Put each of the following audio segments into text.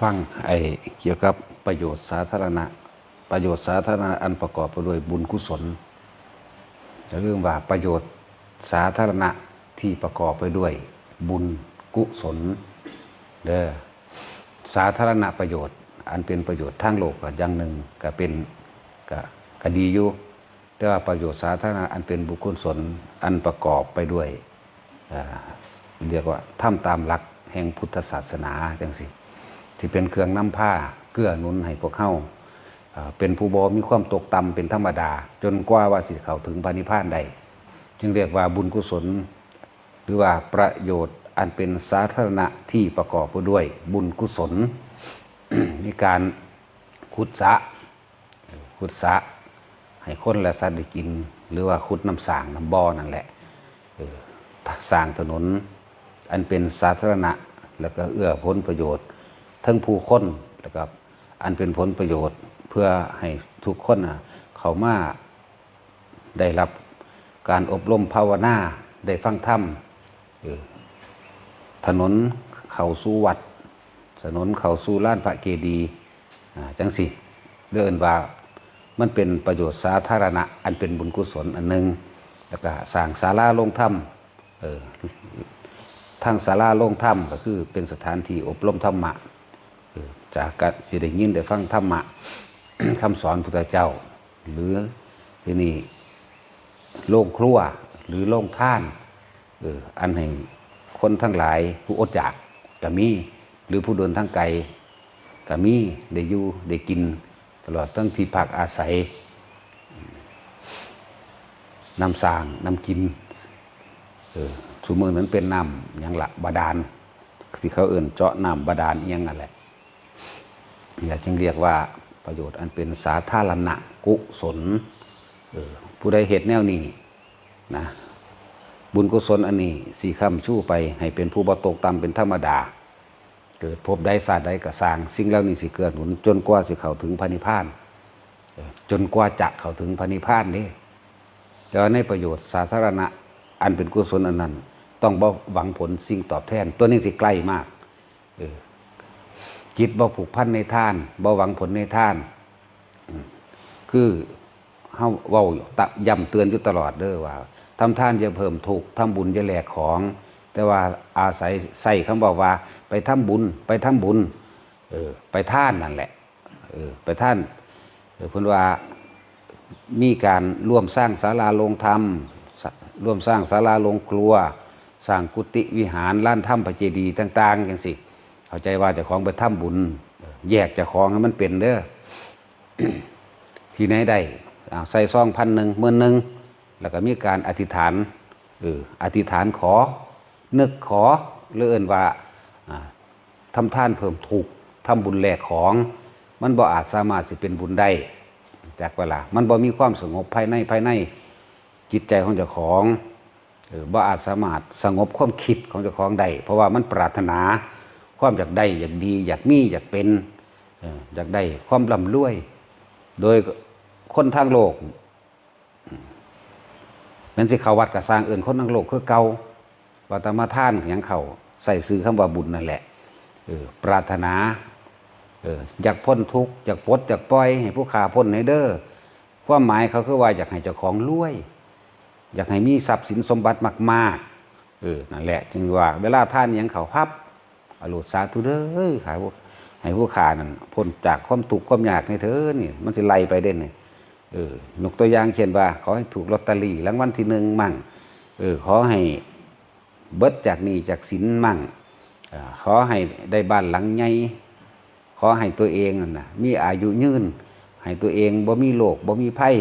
ฟังไอ้เกี่ยวกับประโยชน์สาธารณะ ประโยชน์สาธารณะอันประกอบไปด้วยบุญกุศลจะเรื่องว่าประโยชน์สาธารณะที่ประกอบไปด้วยบุญกุศลเด้อสาธารณะประโยชน์ อันเป็นประโยชน์ทางโลกก็อย่างหนึ่งก็เป็นก็กดีอยู่แต่ว่าประโยชน์สาธารณะอันเป็นบุญกุศลอันประกอบไปด้วยเรียกว่าทำตามหลักแห่งพุทธศาสนาจังสิ ที่เป็นเครื่องน้ำผ้าเกื้อหนุนให้พวกเข้าเป็นผู้บอมีความตกต่ำเป็นธรรมดา จนกว่าว่าสิเขาถึงพระนิพานใด จึงเรียกว่าบุญกุศล หรือว่าประโยชน์อันเป็นสาธารณะที่ประกอบไปด้วยบุญกุศลมีการขุดสะขุดสะให้คนและสัตว์ได้กิน หรือว่าขุดน้ำสางน้ำบ่อนั่นแหละสร้างถนนอันเป็นสาธารณะ แล้วก็เอื้อผลประโยชน์ ทั้งผู้คนแล้วก็อันเป็นผลประโยชน์เพื่อให้ทุกคนนะเขามาได้รับการอบรมภาวนาได้ฟังธรรมถนนเขาสู่วัด ถนนเขาสู่ล้านพระเกดีอ่าจังสิเดินว่ามันเป็นประโยชน์สาธารณะ อันเป็นบุญกุศลอันหนึ่งแล้วก็สร้างศาลาลงธรรมเออทางศาลาโล่งถ้ำก็คือเป็นสถานที่อบรมธรรมะ จากการสิได้ยินได้ฟังธรรมะคำสอนพุทธเจ้า หรือที่นี่โล่งครัวหรือโล่งท่านเอออันให้คนทั้งหลายผู้อดอยากก็มี หรือผู้เดินทางไกลก็มีได้อยู่ได้กิน ตลอดตั้งที่พักอาศัยนำสร้างนำกินเออสุมือนั้นเป็นน้ำหยังละบาดาลสิเขาเอื่นเจาะน้ำบาดาลอิหยังนั่นแหละ อย่าจึงเรียกว่าประโยชน์อันเป็นสาธารณะกุศลผู้ใดเหตุแนวนี้นะบุญกุศลอันนี้สี่คำชู้ไปให้เป็นผู้บตกต่ำเป็นธรรมดา เกิดพบใดศาสตร์ใดก็สางสิ่งเหล่านี้สิเกิดหนุน จนกว่าสิเข้าถึงพระนิพพาน จนกว่าจะเข้าถึงพระนิพพานนี่แต่ว่าในประโยชน์สาธารณะอันเป็นกุศลอันนั้น ต้องบ่หวังผลสิ่งตอบแทน ตัวนี้สิใกล้มากเออ จิตบ่ผูกพันในท่านบ่หวังผลในท่าน คือเฮาเว้าตะย้ำเตือนอยู่ตลอดเด้อว่าทำท่านจะเพิ่มทุกทำบุญจะแหลกของ แต่ว่าอาศัยใส่คำบอกว่า ไปทำบุญ ไปทำบุญเออไปท่านนั่นแหละเออไปท่านเออเพิ่นว่ามีการร่วมสร้างศาลาโรงธรรมร่วมสร้างศาลาโรงครัว สร้างกุฏิวิหารล้านถ้ำพระเจดีย์ต่างๆอย่างสิ เข้าใจว่าจะของไปถ้ำบุญ แยกจะของให้มันเป็นเด้อที่ไหนได้ใส่ซองพันหนึ่งหมื่นหนึ่งแล้วก็มีการอธิษฐานเอออธิษฐานขอ นึกขอเลื่อนว่าอ่าทำท่านเพิ่มถูกทำบุญแลกของ มันบ่อาจสามารถสิเป็นบุญได้จากเวลา มันบ่มีความสงบภายในภายในจิตใจของเจ้าของเออบ่อาจสามารถสงบความคิดของเจ้าของได้เพราะว่ามันปรารถนา ความอยากได้อยากดี อยากมีอยากเป็นอยากได้ความร่ำรวย โดยคนทางโลกแมันสิเขาวัดกับสร้างเอื่นคนทางโลกคือเก่าวัตมาท่านอย่างเขาใส่ซื้อคำว่าบุญนั่นแหละออปรารถนาอยากพ้นทุกข์อยากปลดอยากปล่อย ให้ผู้ขาพ้นให้เด้อความหมายเขาคือว่าอยากให้เจ้าของรวย อยากให้มีทรัพย์สินสมบัติมากๆเออนั่นแหละ จึงว่า เวลาท่านยังเขาพับ อรุสาธุเด้อขายพวกให้ผู้ขานั่นพ้นจากความทุกข์ความยากในเธอนี่มันจะไล่ไปเด่นนี่เออนกตัวอย่างเช่นว่า ขอให้ถูกลอตเตอรี่รางวัลที่หนึ่งมั่งเออขอให้เบิดจากนี้จากสินมั่งขอให้ได้บ้านหลังใหญ่ขอให้ตัวเองน่ะมีอายุยืน ให้ตัวเองบ่มีโรคบ่มีภัย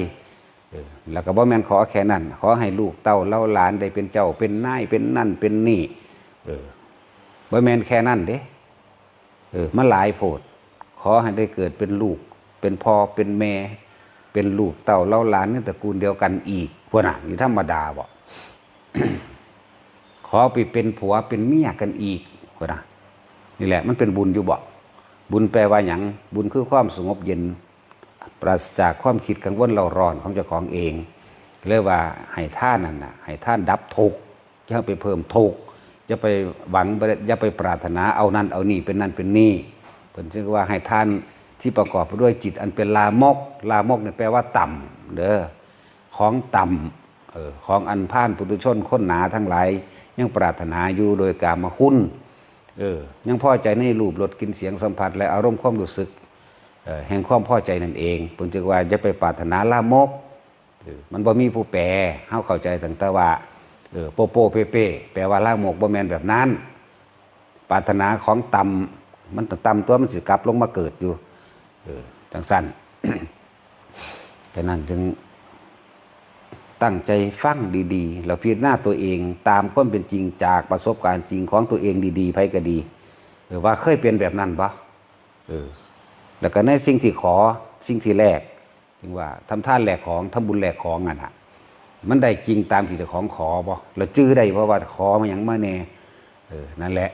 เออแล้วก็บ่แม่นขอแค่นั้น ขอให้ลูกเต้าเล่าหลานได้เป็นเจ้าเป็นนายเป็นนั่นเป็นนี่เออ บ่แม่นแค่นั้นเด้เออมันหลายโพด ขอให้ได้เกิดเป็นลูก เป็นพ่อเป็นแม่ เป็นลูกเต้าเล่าหลานในตระกูลเดียวกันอีกพวกน่ะนี่ธรรมดาบ่ขอไปเป็นผัวเป็นเมียกันอีกพวกน่ะนี่แหละ มันเป็นบุญอยู่บ่บุญแปลว่าอย่างบุญคือความสงบเย็น ปราศจากความคิดกังวลเราร้อนของเจ้าของเองเรียกว่าให้ท่านนั่นนะให้ท่านดับทุกข์อย่าไปเพิ่มทุกข์ อย่าไปหวังอย่าไปปรารถนาเอานั่นเอานี่เป็นนั่นเป็นนี่เป็นชื่อว่าให้ท่านที่ประกอบไปด้วยจิตอันเป็นลามก ลามกเนี่ยแปลว่าต่ำเด้อของต่ำเออของอันพ่านปุถุชนคนหนาทั้งหลายยังปรารถนาอยู่โดยกามาคุณเออยังพอใจในรูปรสกินเสียงสัมผัส และอารมณ์ความรู้สึกแห่งความพอใจนั่นเองเพิ่นจึงว่าจะไปปรารถนาลามกมันบ่มีผู้แปลเฮาเข้าใจตั้งแต่ว่า เออโปโปเปเป้แปลว่าล่ามกบ่แมนแบบนั้นปรารถนาของต่ำมันต่ำตัวมันสิกลับลงมาเกิดอยู่ เออจังสั้นแต่นั้นจึงตั้งใจฟังดีๆแล้วพิจารณาตัวเองตามความเป็นจริงจากประสบการณ์จริงของตัวเองดีๆไผก็ดีเออว่าเคยเป็นแบบนั้นปะเออ แล้วก็ในสิ่งที่ขอสิ่งที่แรกถึงว่าทำท่านแหลกของทำบุญแหลกของอะนะ มันได้จริงตามที่เจ้าของขอบ่เราจื้อได้เพราะว่าขอมาอย่างมาแน่เออนั่นแหละ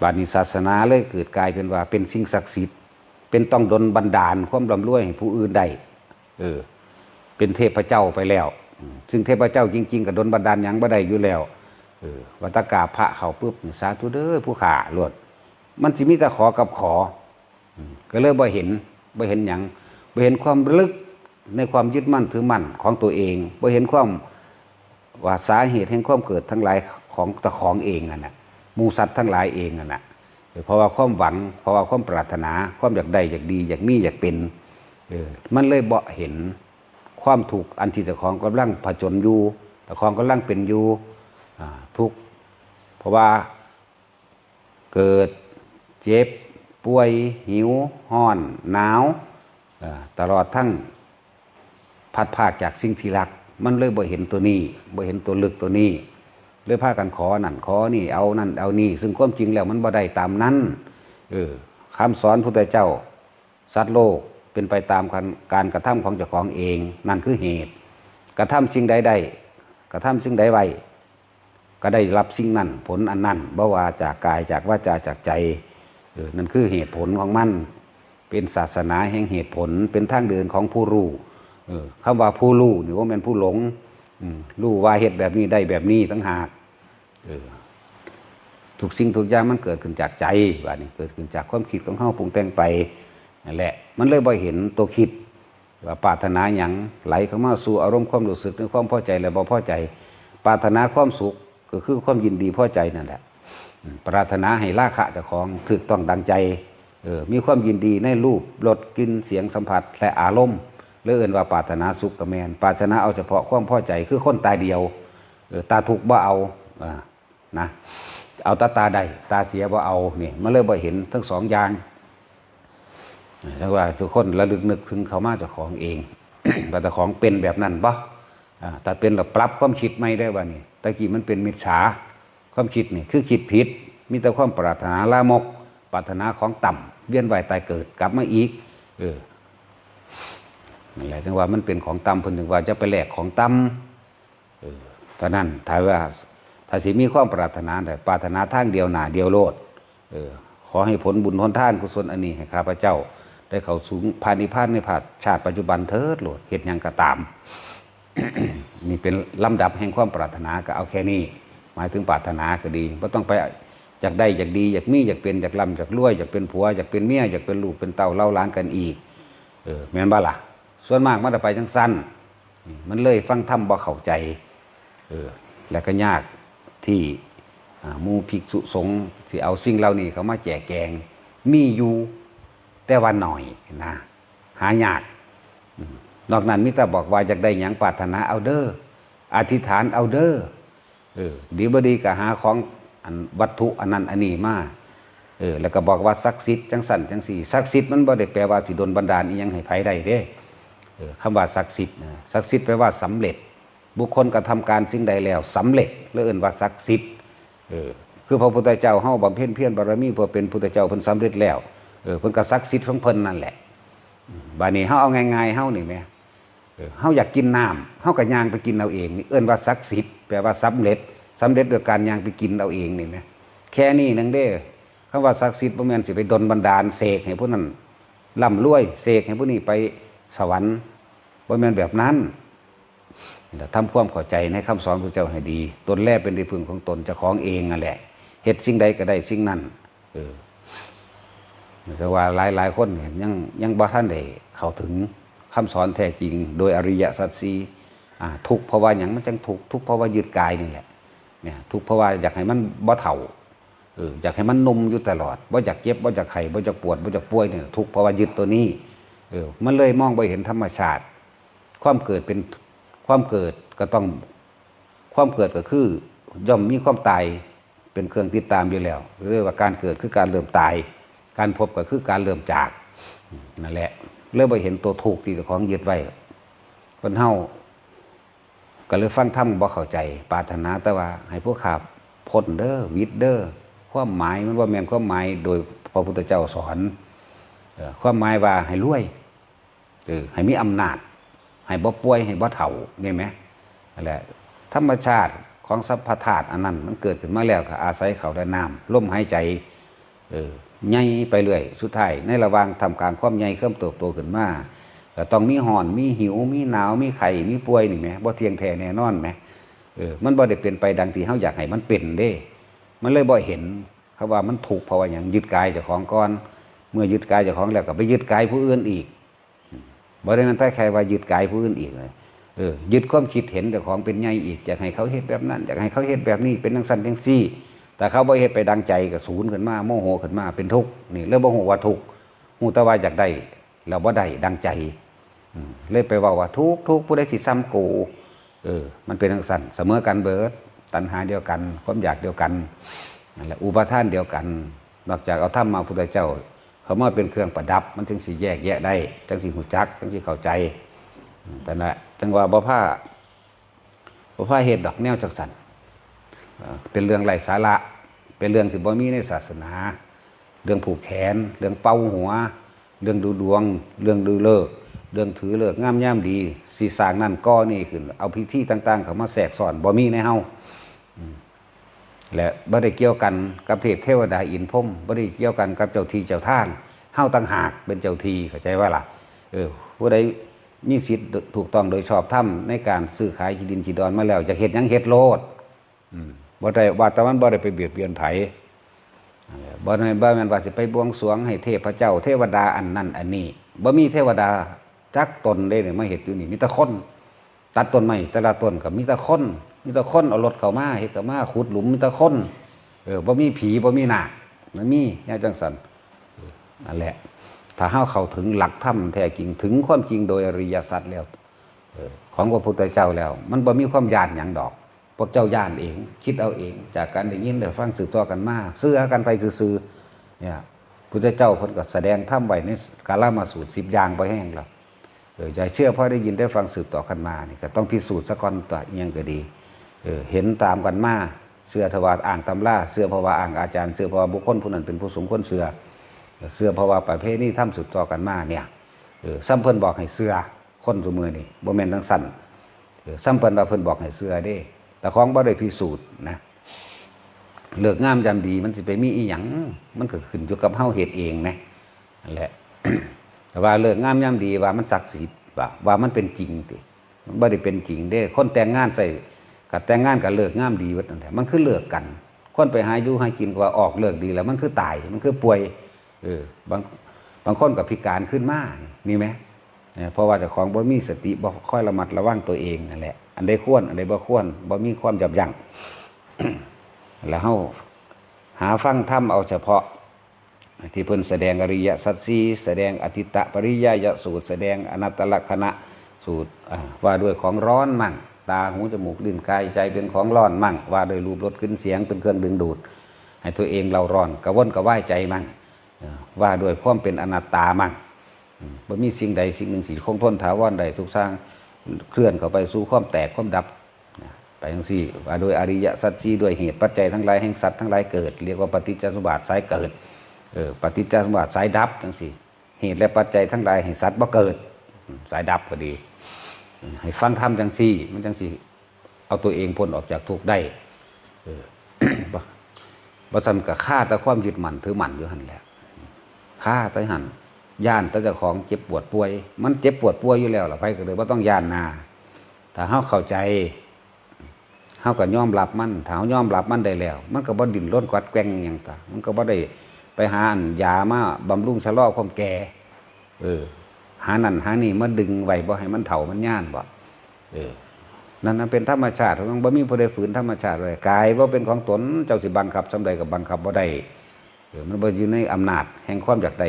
บาดนิศาสนาเลยเกิดกลายเป็นว่า เป็นสิ่งศักดิ์สิทธิ์ เป็นต้องดลบันดาลความร่ำรวยให้ผู้อื่นได้เออ เป็นเทพเจ้าไปแล้ว ซึ่งเทพเจ้าจริง ๆกับดลบันดาลยังบ่ได้อยู่แล้วเออวัตกาพระเขาปุ๊บสาธุเด้อผู้ขาลวด มันสิมีแต่ขอกับขอก็เลยบ่เห็นบ่เห็นหยังบ่เห็นความลึก ในความยึดมั่นถือมั่นของตัวเองบ่เห็นความว่าสาเหตุแห่งความเกิดทั้งหลายของตะของเองอะนะหมูสัตว์ทั้งหลายเองอะนะเพราะว่าความหวัง เพราะว่าความปรารถนา ความอยากได้อยากดี อยากมีอยากเป็นเออมันเลยเบาเห็นความถูกอันที่เจ้าของกำลังผจญอยู่เจ้าของกำลังเป็นอยู่ทุกเพราะว่าเกิดเจ็บป่วยหิวห้อนหนาวตลอดทั้ง พัดภาคจากสิ่งที่รัก มันเลยบ่เห็นตัวนี้บ่เห็นตัวลึกตัวนี้เลยพากันขอนั่นขอนี่เอานั่นเอานี่ ซึ่งความจริงแล้วมันบ่ได้ตามนั้นเออคำสอนพุทธเจ้า สัตว์โลกเป็นไปตามการกระทำของเจ้าของเอง นั่นคือเหตุ กระทำสิ่งใดได้กระทำสิ่งใดไว้ก็ได้รับสิ่งนั้นผลอันนั้นบ่ว่าจากกายจากวาจาจากใจเออนั่นคือเหตุผลของมัน เป็นศาสนาแห่งเหตุผลเป็นทางเดินของผู้รู้ เออคำว่าผู้รู้นี่ว่าเป็นผู้หลงรู้ว่าเหตุแบบนี้ได้แบบนี้ตั้งหากเออทุกสิ่งทุกอย่างมันเกิดขึ้นจากใจว่านี่เกิดขึ้นจากความคิดของเฮาปรุงแต่งไปนั่นแหละ มันเลยบ่เห็นตัวคิดว่าปรารถนาหยังไหลเข้ามาสู่อารมณ์ความรู้สึกในความพอใจและบ่พอใจ ปรารถนาความสุขก็คือความยินดีพอใจนั่นแหละ ปรารถนาให้ราคะเจ้าของถูกต้องดังใจเออมีความยินดีในรูปรสกลิ่นเสียงสัมผัสและอารมณ์ เรื่อเอินว่าปรารถนาสุขกับแมนปรารถนาเอาเฉพาะความพอใจคือคนตาเดียวตาถูกบ่เอาอ่านะเอาตาตาใดตาเสียบ่เอาเนี่ยมันเลยบ่เห็นทั้งสองอย่างถ้าว่าทุกคนระลึกนึกถึงเขามาเจ้าของเองแต่ของเป็นแบบนั้นบ่แต่เป็นแบบปรับความคิดไม่ได้ว่านี่ตะกี้มันเป็นมิจฉาความคิดนี่คือคิดผิด มีแต่ความปรารถนาลามก ปรารถนาของต่ำเวียนว่ายตายเกิดกลับมาอีก เออ นั่นแหละถึงว่ามันเป็นของต่ำเพิ่นถึงว่าจะไปแลกของต่ำเออเท่านั้นถ้าว่าถ้าสิมีความปรารถนาแต่ปรารถนาทางเดียวหนาเดียวโลดเออขอให้ผลบุญทนท่านกุศลอันนี้ให้ข้าพเจ้า ได้เข้าสูงพานิพานในภาชาติปัจจุบันเถิดโลดเหตุยังก็ตามนี่เป็นลำดับแห่งความปรารถนาก็เอาแค่นี้ หมายถึงปรารถนาก็ดีไม่ต้องไปอยากได้อยากดีอยากมีอยากเป็นอยากร่ำอยากรวยอยากเป็นผัวอยากเป็นเมียอยากเป็นลูกเป็นเต้าเล่าล้านกันอีกเออแม่นบ้าล่ะ ส่วนมากมันจะไปจังสั้นมันเลยฟังธรรมบ่เข้าใจเออแล้วก็ยากที่มูภิกษุสงฆ์ที่เอาสิ่งเหล่านี้เขามาแจกแกง มีอยู่แต่ว่าหน่อยนะหายากนอกนั้นมิตรบอกว่าอยากได้หยังปรารถนาเอาเดอ้ออธิษฐานเอาเดอ้อเออดีบดีก็หาของวัตถุอันนั้นอันนี้มาเออแล้วก็บอกว่าศักดิ์สิทธิ์จังสันจังสี่ศักดิ์สิทธิ์มันบ่ได้แปลว่าสิโดนบันดาลอีหยังให้ไผได้เด้อ คำว่าศักดิ์สิทธิ์ศักดิ์สิทธิ์แปลว่าสำเร็จ บุคคลกระทำการสิ่งใดแล้วสำเร็จเรื่องว่าศักดิ์สิทธิ์เออคือพระพุทธเจ้าเฮาบำเพ็ญเพียรบารมีเพื่อเป็นพุทธเจ้าเพิ่นสำเร็จแล้วเออพิ่นก็ศักดิ์สิทธิ์ของเพิ่นนั่นแหละบานี้เฮาเอาง่ายๆเฮานี่แหมเออเฮาอยากกินน้ำเฮาก็ย่างไปกินเอาเองนี่เอิ้นว่าศักดิ์สิทธิ์แปลว่าสำเร็จสำเร็จโดยการยางไปกินเอาเองนี่แหมแค่นี้นึงเด้คำว่าศักดิ์สิทธิ์บ่แม่นสิไปดลบันดาลเสกให้ผู้นั้นร่ำรวยเสกให้ผู้นี้ไป สวรรค์บ่แม่นแบบนั้นทำความเข้าใจในคำสอนพระเจ้าให้ดี ตนแรกเป็นที่พึ่งของตนจ้าของเองนั่นแหละเฮ็ดสิ่งใดก็ได้สิ่งนั้น เออแต่ว่าหลายหลายคนเนี่ยยังยังบ่ท่านได้เข้าถึงคำสอนแท้จริง โดยอริยสัจสี่ทุกเพราะว่าหยังมันจังทุกทุกเพราะว่ายึดกายนี่แหละเนี่ยทุกเพราะว่าอยากให้มันบ่เฒ่าเอออยากให้มันนุ่มอยู่ตลอดบ่อยากเจ็บบ่อยากไข้บ่อยากปวดบ่อยากป่วยเนี่ยทุกเพราะว่ายึดตัวนี้ เออมันเลยมองบ่เห็นธรรมชาติ ความเกิดเป็นความเกิดก็ต้อง ความเกิดก็คือย่อมมีความตายเป็นเครื่องติดตามอยู่แล้วเรียกว่าการเกิดคือการเริ่มตาย การพบก็คือการเริ่มจากนั่นแหละเริ่มไปเห็นตัวถูกที่เจ้าของยึดไว้คนเฮาก็เลยฟังธรรมบ่เข้าใจปาถนาแต่ว่า ให้พวกขาพ้นเด้อวิทเด้อความหมายมันว่าแม่นความหมายโดยพระพุทธเจ้าสอนเอ่อความหมายว่าให้รวย เออให้มีอำนาจ ให้บ่ป่วยให้บ่เฒ่านี่ไหมนั่นแหละธรรมชาติของสัพพธาตุอันนั้น มันเกิดขึ้นมาแล้วก็อาศัยเขาได้น้ำลมหายใจเออใหญ่ไปเรื่อยสุดท้ายในระหว่างทำการความใหญ่เริ่มเติบโตขึ้นมาก็ต้องมีห่อนมีหิวมีหนาวมีไข้มีป่วยนี่แหมบ่เทียงแท้แน่นอนแหมเออมันบ่ได้เป็นไปดังที่เฮาอยากให้มันเป็นเด้ มันเลยบ่เห็นเขาว่ามันถูกเพราะว่าหยังยึดกายเจ้าของก่อน เมื่อยึดกายเจ้าของแล้วก็ไปยึดกายผู้อื่นอีก บ่ได้มันใต้ใครว่ายึดกายผู้อื่นอีกเลยเออยึดความคิดเห็นแต่ของเป็นใหญ่อีกอยากให้เขาเฮ็ดแบบนั้นอยากให้เขาเฮ็ดแบบนี้เป็นจังซั่นจังซี่ แต่เขาบ่เฮ็ดไปดังใจก็ศูนย์ขึ้นมาโมโหขึ้นมาเป็นทุกข์นี่เริ่มบ่ฮู้ว่าทุกข์ฮู้แต่ว่าอยากได้แล้วบ่ได้ดังใจเลยไปว้าว่าทุกข์ทุกข์ผู้ใดสิซ้ำกูเออ มันเป็นจังซั่นเสมอกันเบิดตัณหาเดียวกัน ความอยากเดียวกันนั่นแหละอุปทานเดียวกัน นอกจากเอาธรรมมาพุทธเจ้า เขามาเป็นเครื่องประดับ มันจึงสิแยกแยะได้จังสิหูจักจังสิเข้าใจแต่นะจังว่าบ่ผ้าบ่ผ้าเหตุดอกแนวจักสันเป็นเรื่องไร้สาระ เป็นเรื่องที่บ่มีในศาสนา เรื่องผูกแขน เรื่องเป้าหัว เรื่องดูดวง เรื่องดูเลิก เรื่องถือเลิกงามย่ามดีสีสางนั่นก็นี่ขึ้น เอาพิธีต่าง ๆ เขามาแสกสอนบ่มีในเฮา และบ่ได้เกี่ยวกันกับเทพเทวดาอินพรหมบ่ได้เกี่ยวกันกับเจ้าทีเจ้าท่างเฮาต่างหากเป็นเจ้าทีเข้าใจว่าล่ะเออผู้ใดมีสิทธิ์ถูกต้องโดยชอบธรรมในการซื้อขายที่ดินที่ดอนมาแล้วจะเฮ็ดยังเฮ็ดโลดบ่ได้ว่าแต่มันบ่ได้ไปเบียดเบียนไผ่บ่ได้บ่แม่นว่าสิไปบวงสรวงให้เทพเจ้า เทวดาอันนั้นอันนี้บ่มีเทวดาจักตนได้เนี่ยมาเฮ็ดอยู่นี่มีแต่คน ตัดต้นไม้แต่ละต้นก็มีแต่คน มีต่คนเอารถเข้ามาเฮ็ดเข้ามาขุดหลุมมีต่คนเออบ่มีผีบ่มีนาคมันมีแนวจังสันนั่นแหละ ถ้าเฮาเข้าถึงหลักธรรมแท้จริงถึงความจริงโดยอริยสัจแล้วของพระพุทธเจ้าแล้ว มันบ่มีความยานหยังดอก พวกเจ้ายานเอง คิดเอาเอง จากการได้ยินได้ฟังสืบต่อกันมาเสื้อกันไปซื่อๆเนี่ยพุทธเจ้าเพิ่นก็แสดงธรรมไว้ในกาลามาสูตร10อย่างไปแห้งแล้วเอออย่าเชื่อเพราะได้ยินได้ฟังสืบต่อกันมานี่ก็ต้องพิสูจน์สะก่อนตัวเอียงก็ดี เห็นตามกันมาเสื้อทวารอ่างตำราเสื้อเพราะว่าอ่างอาจารย์เสื้อเพราะว่าบุคคลผู้นั้นเป็นผู้สมควรเสื้อเสื้อเพราะว่าประเภทนี้ทำสืบต่อกันมาเนี่ยซ้ำเพิ่นบอกให้เสื้อคนสมือนี่บ่แม่นทั้งสั้นซ้ำเพิ่นว่าเพิ่นบอกให้เสื้อเด้แต่ของบ่ได้พิสูจน์นะเลือกงามจำดีมันสิไปมีอีหยังมันก็ขึ้นอยู่กับเฮาเฮ็ดเองนะนั่นแหละแต่ว่าเลิกงามย่ำดีว่ามันศักดิ์สิทธิ์ว่าว่ามันเป็นจริงติมันไม่ได้เป็นจริงเด้ คนแต่งงานใส่ กับแต่งงานกับเลิกงามดีวัดนั่นแหละมันคือเลิกกัน คนไปหาอยู่ให้กินกว่าออกเลิกดีแล้ว มันคือตายมันคือป่วย เออบางบางคนกับพิการขึ้นมามีไหมเนี่ยเพราะว่าเจ้าของบ่มีสติบ่ค่อยระมัดระวังตัวเองนั่นแหละ อันใดควรอันใดบ่ควรบ่มีความยับยั้งแล้วเฮาหาฟังธรรมเอาเฉพาะ ที่เพิ่นแสดงอริยสัจสีแสดงอธิตตปริยายสูตร แสดงอนัตตลักษณะสูตรว่าด้วยของร้อนมั่ง ตาหูจมูกลิ้นกายใจเป็นของร้อนมั่ง ว่าโดยรูปรสกลิ่นเสียงเป็นเครื่องดึงดูด ให้ตัวเองเราร้อนกระวนกระว่ายใจมั่งอ่าว่าด้วยความเป็นอนัตตามั่งอืมบ่มีสิ่งใดสิ่งหนึ่งสิคงทนถาวรใดทุกสร้างเคลื่อนเข้าไปสู่ความแตกความดับไปทั้งสี่ว่าโดยอริยสัจสี่ด้วยเหตุปัจจัยทั้งหลายแห่งสัตว์ทั้งหลายเกิด เรียกว่าปฏิจจสมบัติสายเกิดเออปฏิจจสมบัติสายดับทั้งสี่เหตุและปัจจัยทั้งหลายแห่งสัตว์บ่เกิด สายดับก็ดี ให้ฟังธรรมจังสี่ มันจังสี่ เอาตัวเองพ้นออกจากทุกข์ได้บ่ซ้ำกับฆ่าแต่ความยึดมั่นถือมั่นอยู่หันแหละฆ่าแต่หันย่านแต่เจ้าของเจ็บปวดป่วย มันเจ็บปวดป่วยอยู่แล้วล่ะไปก็เลยว่าต้องย่านนาถ้าเฮาเข้าใจเฮาก็ยอมรับมันถ้าเฮายอมรับมันได้แล้ว มันก็บ่ดิ้นรนกวัดแกงหยังตามันก็บ่ได้ไปหาอันยามาบำรุงชะลอความแก่เออ หานั่นหานี่มาดึงไว้บ่ให้มันเฒ่ามันย่านบ่เออนั่นเป็นธรรมชาติของบ่มีผู้ใดฝืนธรรมชาติเลยกายบ่าเป็นของตนเจ้าสิบังคับสำใดกับบังคับบ่ได้เออมันบ่อยู่ในอำนาจ แห่งความอยากได้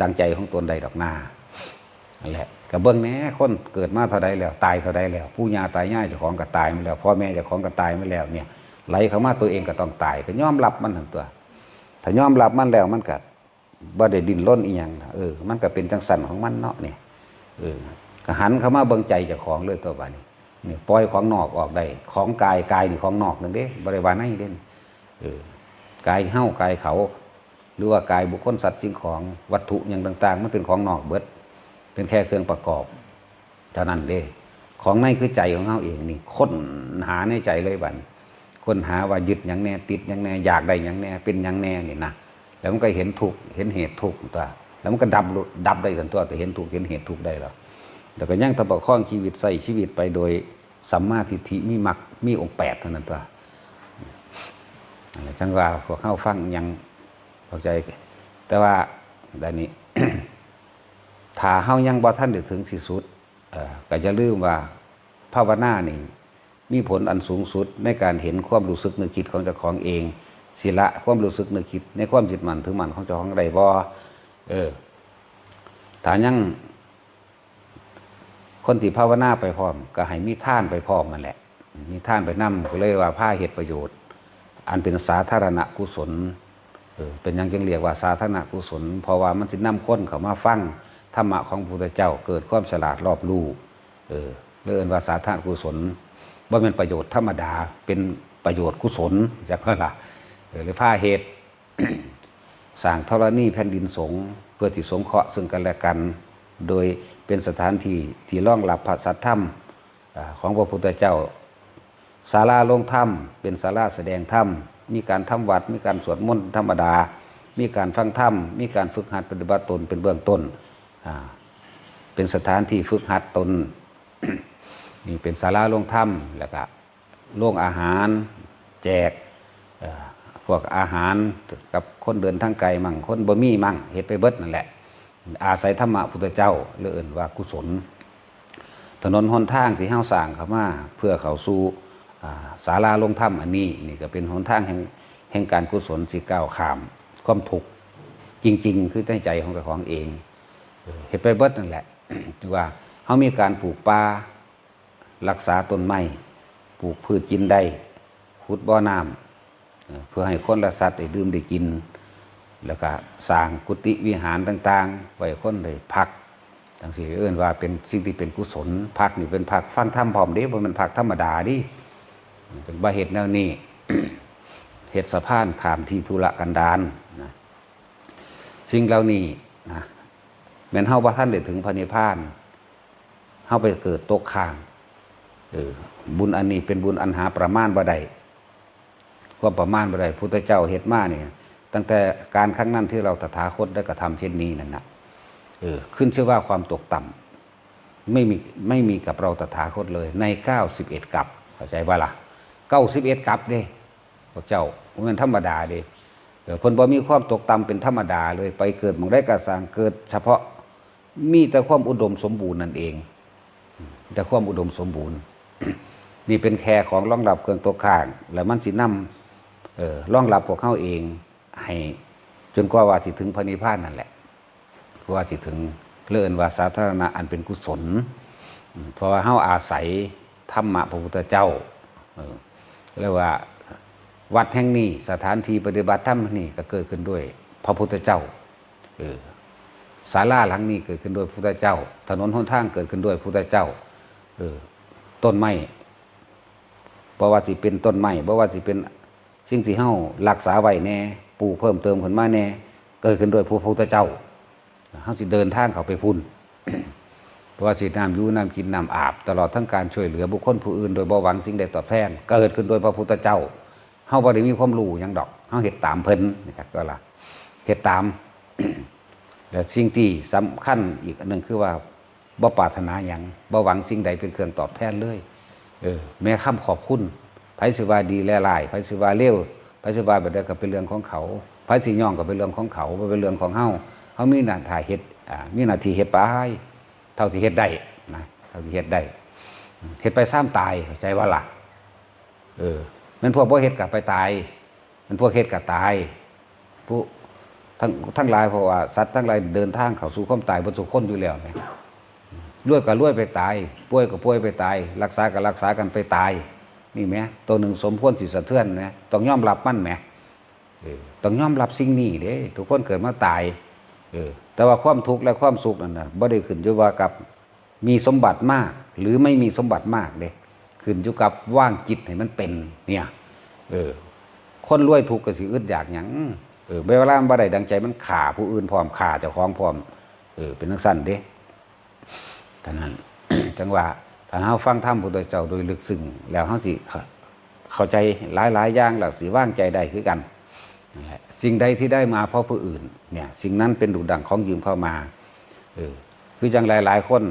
ดังใจของตนใดดอกหน้านั่นแหละก็เบิ่งแน่คนเกิดมาเท่าใดแล้ว ตายเท่าใดแล้ว ผู้ย่าตายง่ายเจ้าของก็ตายมาแล้วพ่อแม่เจ้าของก็ตายมาแล้วเนี่ยไหลเข้ามาตัวเองก็ต้องตายก็ยอมรับมันทั้งตัว ถ้ายอมรับมันแล้วมันก็ บ่ได้ดิ้นรนอีหยังเออ มันก็เป็นจังสันของมันเนาะเนี่ยเออก็หันเข้ามาเบิ่งใจจ้าของเลยตัวบัดนี้นี่ปล่อยของนอกออกได้ของกายกายนี่ของนอกนั่นเด้บ่ได้ว่าในเด่นเออกายเฮากายเขา หรือว่ากายบุคคลสัตว์สิ่งของวัตถุอย่างต่าง ๆ มันเป็นของนอกเบิด เป็นแค่เครื่องประกอบเท่านั้นเด้ของในคือใจของเฮาเองนี่ค้นหาในใจเลยบันค้นหาว่ายึดอย่างแน่ติดอย่างแน่อยากได้อย่างแน่เป็นอย่างแน่นี่นะ แล้วมันก็เห็นทุกเห็นเหตุทุกตัวแล้วมันก็ดับดับได้ทันตัวแต่เห็นทุกเห็นเหตุทุกได้แล้วแล้วก็ยังตะประคองชีวิตใส่ชีวิตไปโดยสัมมาทิฏฐิมีมักมีองค์แปดเท่านั้นตัวนั่นแหละจังว่าพวกเข้าฟังยังเข้าใจ แต่ว่าด้านนี้ถ้าเฮายังบ่ท่านได้ถึงที่สุดก็จะลืมว่าภาวนานี่มีผลอันสูงสุดในการเห็นความรู้สึกนึกคิดของเจ้าของเอง ศิละความรู้สึกนึกคิด ในความจิตมันถึงมันของเจ้าของใดบ่เออถ้ายังคนที่ภาวนาไปพร้อม ก็ให้มีท่านไปพร้อมมันแหละ มีท่านไปนํก็เลยว่าผ้าเหตุประโยชน์ อันเป็นสาธารณกุศลเออเป็นยังจึงเรียกว่าสาธารณกุศล เพราะว่ามันสินำคนเข้ามาฟังธรรมะของพระพุทธเจ้าเกิดความฉลาดรอบรู้เออเรื่องว่าสาธารณกุศลว่าเป็นประโยชน์ธรรมดาเป็นประโยชน์กุศลจากนั่นล่ะ หรือผ้าเหตุสร้างธรณีแผ่นดินสงเพื่อที่สงเคราะห์ซึ่งกันและกัน โดยเป็นสถานที่ที่รองรับพระสัทธรรมของพระพุทธเจ้าศาลาลงธรรมเป็นศาลาแสดงธรรมมีการทำวัด มีการสวดมนต์ธรรมดา มีการฟังธรรมมีการฝึกหัดปฏิบัติตนเป็นเบื้องต้น เป็นสถานที่ฝึกหัดตนนี่เป็นศาลาลงธรรมแล้วก็โรงอาหารแจกอ วกอาหารกับคนเดินทางไกลมั่งคนบ่มีมั่งเฮ็ดไปเบิดนั่นแหละ อาศัยธรรมะพุทธเจ้าเรื่อนว่ากุศล ถนนหนทางที่เฮาสร้างเข้ามาเพื่อเขาสู่อ่าศาลาลงถ้ำอันนี้นี่ก็เป็นหนทางแห่งแห่งการกุศลสิก้าวขามความทุกข์จริง ๆ คือในใจของเจ้าของเองเออเฮ็ดไปเบิดนั่นแหละถือว่าเฮามีการปลูกป่ารักษาต้นไม้ปลูกพืชกินได้ขุดบ่อน้ำ เพื่อให้คนและสัตว์ได้ดื่มได้กิน แล้วก็สร้างกุฏิวิหารต่างๆไว้คนได้พักทั้งสี่เอื้นว่าเป็นสิ่งที่เป็นกุศลพักนี่เป็นพักฟังธรรมพร้อมเด้บ่มันพักธรรมดาดิถึงบ่าเหตุแนวนี้เหตุสะพานขามที่ธุระกันดารนะสิ่งเหล่านี้นะแม้นเฮาบ่ท่านได้ถึงพระนิพพานเฮาไปเกิดตกข้างเออบุญอันนี้เป็นบุญอันหาประมาณบ่ได้ ความประมาณบ่ได้พุทธเจ้าเฮ็ดมาเนี่ยตั้งแต่การครั้งนั้นที่เราตถาคตได้กระทำเช่นนี้นั่นนะเออขึ้นชื่อว่าความตกต่ำไม่มีไม่มีกับเราตถาคตเลยในเก้าสิบเอ็ดกับเข้าใจว่าล่ะเก้าสิบเอ็ดกับเด้พระเจ้ามันธรรมดาเด้คนบ่มีความตกต่ำเป็นธรรมดาเลยไปเกิดมองได้กระสางเกิด เฉพาะมีแต่ความอุดมสมบูรณ์นั่นเอง แต่ความอุดมสมบูรณ์ นี่เป็นแค่ของรองรับเครื่องตกข้าง แล้วมันสินำ เอ่อรองรับพวกเขาเอง ให้จนกว่าว่าสิถึงพระนิพพานนั่นแหละว่าสิถึงเลื่อนว่าสาธารณะอันเป็นกุศล เพราะว่าเฮาอาศัยธรรมะพระพุทธเจ้าเออเรียกว่าวัดแห่งนี้สถานที่ปฏิบัติธรรมนี่ก็เกิดขึ้นด้วย พระพุทธเจ้าเออศาลาหลังนี้เกิดขึ้นด้วยพระพุทธเจ้า ถนนหนทางเกิดขึ้นด้วยพระพุทธเจ้าเออต้นไม้เพราว่าสิเป็นต้นไม้เพราว่าสิเป็น สิ่งที่เฮารักษาไว้แน่ปูเพิ่มเติมขึ้นมาแน่เกิดขึ้นโดยพระพุทธเจ้าเฮาสิเดินทางเข้าไปพุ่นเพราะว่าสิน้ำยูน้ำกินน้ำอาบ ตลอดทั้งการช่วยเหลือบุคคลผู้อื่นโดยบ่หวังสิ่งใดตอบแทนเกิดขึ้นโดยพระพุทธเจ้าเฮาบ่ได้มีความรู้ยังดอกเฮาเฮ็ดตามเพิ่นนะครับก็ล่ะเฮ็ดตามแต่สิ่งที่สำคัญอีกอันหนึ่งคือว่าบ่ปรารถนาอย่างบ่หวังสิ่งใดเป็นเครื่องตอบแทนเลยเออแม้คำขอบคุณ ไผสิว่าดีและลายไผสิว่าเลวไผสิว่าแบบใดก็เป็นเรื่องของเขาไผสิย่องก็เป็นเรื่องของเขาเป็นเรื่องของเฮาเฮามีหน้าที่เฮ็ดอ่ามีหน้าที่เฮ็ดไปเท่าที่เฮ็ดได้นะเท่าที่เฮ็ดได้เฮ็ดไปซ้ำตายใจว่าล่ะเออมันพวกบ่เฮ็ดก็ไปตาย มันพวกเฮ็ดก็ตายผู้ทั้งทั้งหลายเพราะว่าสัตว์ทั้งหลายเดินทางเข้าสู่ความตายบนสุคนอยู่แล้วเนี่ยรวยก็รวยไปตายป่วยก็ป่วยไปตาย รักษาก็รักษากันไปตาย นี่แหมตัวหนึ่งสมควรสิสะเทือนนะต้องยอมรับมันแหมต้องยอมรับสิ่งนี้เด้ทุกคนเกิดมาตายเออแต่ว่าความทุกข์และความสุขนั่นน่ะบ่ได้ขึ้นอยู่ว่ากับมีสมบัติมาก หรือไม่มีสมบัติมากเด้ขึ้นอยู่กับว่างจิตให้มันเป็น เนี่ย เออ คนรวยทุกข์ก็สิอึดอยากหยังเออเวลามบ่ได้ดังใจมันขาผู้อื่นพร้อมขาเจ้าของพร้อมเออเป็นจังซั่นเด้ท่านั้นจังว่า ถ้าเฮาฟังธรรมพุทธเจ้าโดยลึกซึ้งแล้วเฮาสิเข้าเข้าใจหลายๆอย่างแล้วสิว่างใจได้คือกันนั่นแหละสิ่งใดที่ได้มาเพราะผู้อื่น เนี่ย สิ่งนั้นเป็นดุดังของยืมเข้ามาเออคือจังหลายๆคน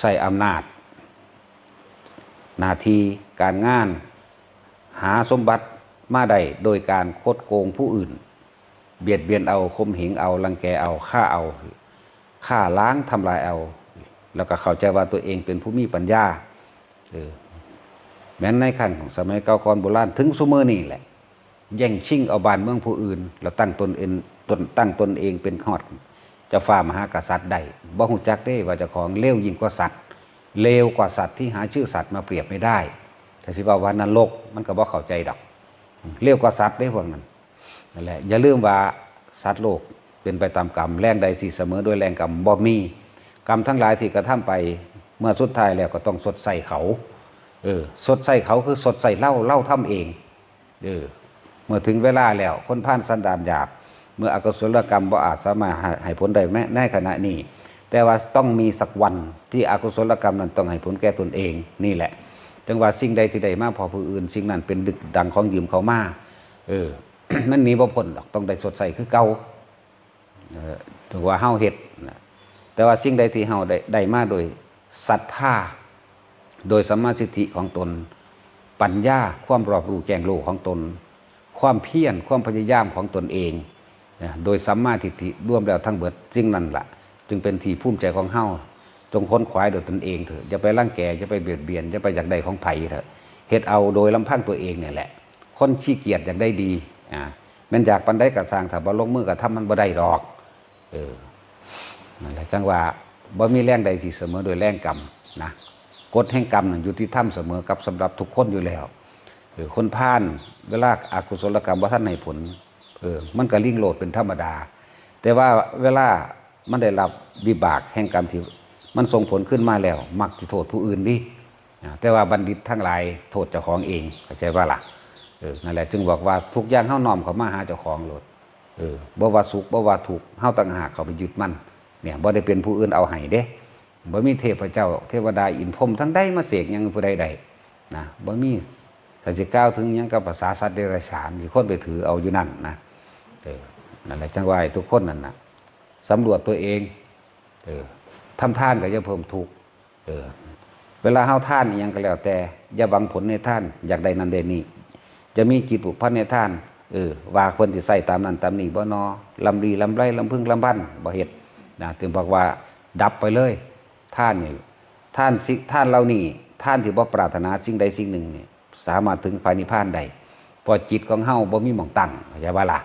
ใส่อำนาจหน้าที่การงาน หาสมบัติมาได้โดยการโคดโกงผู้อื่น เบียดเบียนเอาคมเหงเอารังแกเอาฆ่าเอาฆ่าล้างทำลายเอา แล้วก็เข้าใจว่าตัวเองเป็นผู้มีปัญญาเออแม้นในขั้นของสมัยเก่าก่อนโบราณถึงสุเมอนี่แหละ แย่งชิงเอาบานเมืองผู้อื่นแล้วตั้งตนเองตนตั้งตนเองเป็นฮอดจะฝ่ามหากษัตริย์ใดบ่หูจักได้ว่าเจะของเลวยิ่งกว่าสัตว์เลวกว่าสัตว์ที่หาชื่อสัตว์มาเปรียบไม่ได้แต่สิว่าวันนรกมันก็บ่เข้าใจดอกเลวกว่าสัตว์ได้พวกนั้นนั่นแหละอย่าลืมว่าสัตว์โลกเป็นไปตามกรรมแรงใดที่เสมอด้วยแรงกรรมบ่มี กรรมทั้งหลายที่กระทำไปเมื่อสุดท้ายแล้วก็ต้องสดใส่เขา เออ สดใส่เขาคือสดใส่เล่าเล่าทำเอง เออ เมื่อถึงเวลาแล้ว คนผ่านสันดานหยาบ เมื่ออกุศลกรรมบ่อาจสามารถให้ผลได้แม้ในขณะนี้ แต่ว่าต้องมีสักวันที่อกุศลกรรมนั้นต้องให้ผลแก่ตนเองนี่แหละ จังว่าสิ่งใดที่ใดมาพอผู้อื่น สิ่งนั้นเป็นดึกดังของยืมเขามา เออ มันหนีบ่พ้นหรอกต้องได้สดใสคือเก่าถือว่าเฮาเฮ็ดนะ แต่ว่าสิ่งใดที่เฮาได้ได้มาโดยศรัทธาโดยสัมมาสิทธิของตน ปัญญาความรอบรู้แจ้งโลกของตน ความเพียรความพยายามของตนเองโดยสัมมาทิฏฐิร่วมแล้วทั้งเบิดสิ่งนั้นละ่ะ จึงเป็นที่ภูมิใจของเฮาจงค้นขวายโดยตนเองเถอะอย่าไปร่างแกอย่าไปเบียดเบียนอย่าไปอยากได้ของไผ่เถอะเฮ็ดเอาโดยลำพังตัวเองเนี่ยแหละ คนขี้เกียจอยากได้ดีอ่าแมันอยากปันได้กระสร้างถ้าบ่ลงมือกระทำมันบ่ได้หรอก เออ นั่นแหละจังว่าบ่มีแรงใดสิเสมอโดยแรงกรรมนะกฎแห่งกรรมนั่นอยู่ที่ถ้ำเสมอกับสำหรับทุกคนอยู่แล้วเออคนพ่านเวลาอากุศลกรรมว่าท่านในผลเออมันก็ลิ่งโลดเป็นธรรมดา แต่ว่าเวลามันได้รับวิบากแห่งกรรมที่มันส่งผลขึ้นมาแล้ว มักจะโทษผู้อื่นดิแต่ว่าบัณฑิตทั้งหลายโทษเจ้าของเองเข้าใจว่าล่ะเออนั่นแหละจึงบอกว่าทุกอย่างเฮาน้อมเขามาหาเจ้าของโลดเออบ่ว่าสุขบ่ว่าทุกเข์เฮาต่างหากเขาไปยึดมัน เนี่ยบ่ได้เป็นผู้อื่นเอาให้เด้บ่มีเทพเจ้า เทวดาอินพรมทั้งใดมาเสกยังผู้ใดใดนะบ่มีถ้าจะก้าวถึงยังกับภาษาสัตว์เดรัจฉานที่คนไปถือเอาอยู่นั่นนะเออนั่นแหละจังว่าให้ทุกคนนั่นนะสำรวจตัวเองเออทำท่านก็จะเพิ่มทุกเออเวลาเฮาท่านยังก็แล้วแต่อย่าหวังผลในท่าน อยากได้นั่นได้นี่จะมีจิตผูกพันในท่านเออว่าคนที่ใส่ตามนั้นตามนี้บ่นอลำดีลำไรลำพึ่งลำพันบ่เฮ็ด นะถึงบอกว่าดับไปเลยท่านนี่ท่านสิท่านเรานี่ท่านที่บ่ปรารถนาสิ่งใดสิ่งหนึ่งเนี่ยสามารถถึงภานิพพานได้พอจิตของเฮาบ่มีหม่องตั้งเข้าใจว่าล่ะ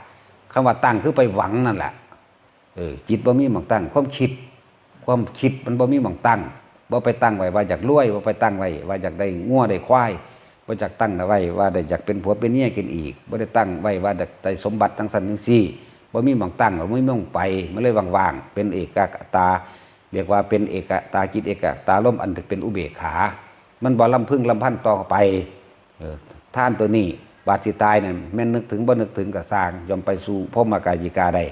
คำว่าตั้งคือไปหวังนั่นแหละเออจิตบ่มีหม่องตั้ง ความคิด ความคิดมันบ่มีหม่องตั้งบ่ไปตั้งไว้ว่าอยากรวยบ่ไปตั้งไว้ว่าอยากได้งัวได้ควายบ่อยากตั้งไว้ว่าได้อยากเป็นผัวเป็นเมียกินอีกบ่ได้ตั้งไว้ว่าได้สมบัติทั้งสันทั้งสี่ บ่มีหม่องตั้งบ่มีหม่องไปมันเลยว่างๆเป็นเอกตา เรียกว่าเป็นเอกตาจิตเอกตาล่มอันเป็นอุเบกขา มันบ่ลำพึ่งลำพันต่อไปออท่านตัวนี้บาดสิตายเนี่ยแม่นนึกถึงบ่นึกถึงก็สร้างยอมไปสู่พรหมกายิกาได้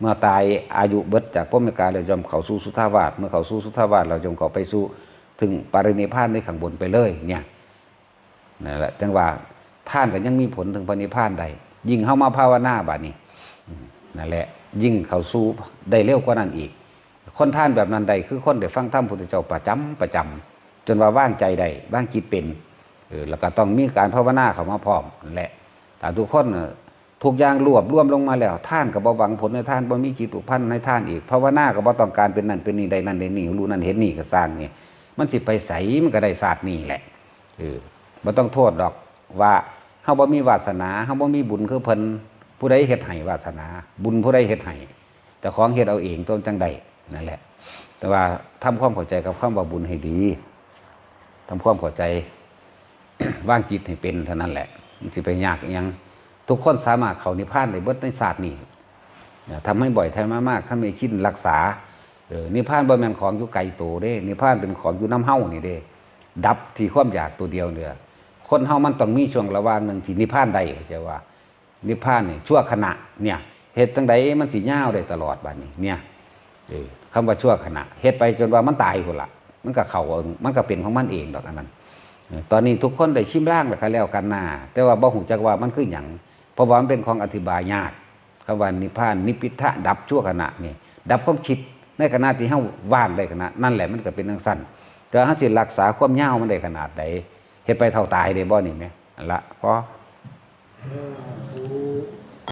เมื่อตายอายุเบิดจากพรหมกาแล้วยอมเข้าสู่สุทธาวาสเมื่อเข้าสู่สุทธาวาสเรายอมเข้าไปสู่ถึงปรินิพานในข้างบนไปเลยเนี่ยนั่นแหละจังว่าท่านก็ยังมีผลถึงปรินิพานได้ยิ่งเข้ามาภาวนาบาดนี้ นั่นแหละ ยิ่งเขาสู่ได้เร็วกว่านั้นอีก คนท่านแบบนั้นใดคือคนได้ฟังธรรมพุทธเจ้าประจำประจำจนว่าว่างใจได้ว่างจิตเป็นเออแล้วก็ต้องมีการภาวนาเขามาพร้อมนั่นแหละแต่ทุกคนทุกอย่างรวบรวมลงมาแล้ว ท่านก็บ่หวังผลในท่านบ่มีจิตอุพันในท่านอีกภาวนาก็บ่ต้องการเป็นนั่นเป็นนี่ใดนั่นใดนี่รู้นั่นเห็นนี่ก็สร้างนี่มันสิไปใสมันก็ได้ศาสตร์นี่แหละเออบ่ต้องโทษดอกว่าเฮาบ่มีวาสนาเฮาบ่มีบุญคือเพิ่น ผู้ใดเฮ็ดให้วาสนา บุญผู้ใดเฮ็ดให้แต่ของเฮ็ดเอาเองต้นจังใดนั่นแหละ แต่ว่าทำความเข้าใจกับคำว่าบุญให้ดีทำความเข้าใจว่างจิตให้เป็นเท่านั้นแหละมันสิไปยากอิหยังทุกคนสามารถเข้านิพพานในเบิดในศาสตร์นี้นะทำให้บ่อยทำมามากถ้าไม่ชินรักษาเออนิพพานบ่แม่นของอยู่ไกลตัวเด้ นิพพานเป็นของอยู่น้ำเฮานี่เด้ ดับที่ความอยากตัวเดียวเนี่ยคนเฮามันต้องมีช่วงระหว่างหนึ่งที่นิพพานได้เข้าใจว่า นิพพานนี่ชั่วขณะเนี่ยเหตุตั้งใดมันสิยาได้ตลอดบัดนี้เนี่ยคำว่าชั่วขณะเหตุไปจนว่ามันตายพุ่นละมันก็เข้าเองมันก็เป็นของมันเองดอกอันนั้น ตอนนี้ทุกคนได้ชิมร่างแล้วแล้วกันหน้าแต่ว่าบ่หูจักว่ามันคือหยังเพราะว่ามันเป็นของอธิบายยากคำว่านิพพานนิพพิทะดับชั่วขณะนี่ดับความคิดในขณะที่เฮาว่างได้ขณะนั่นแหละมันก็เป็นจังสั้นแต่เฮาสิรักษาความยามันได้ขนาดใดเฮ็ดไปเท่าตายได้บ่นี่แหมอันละเพราะ สาธุ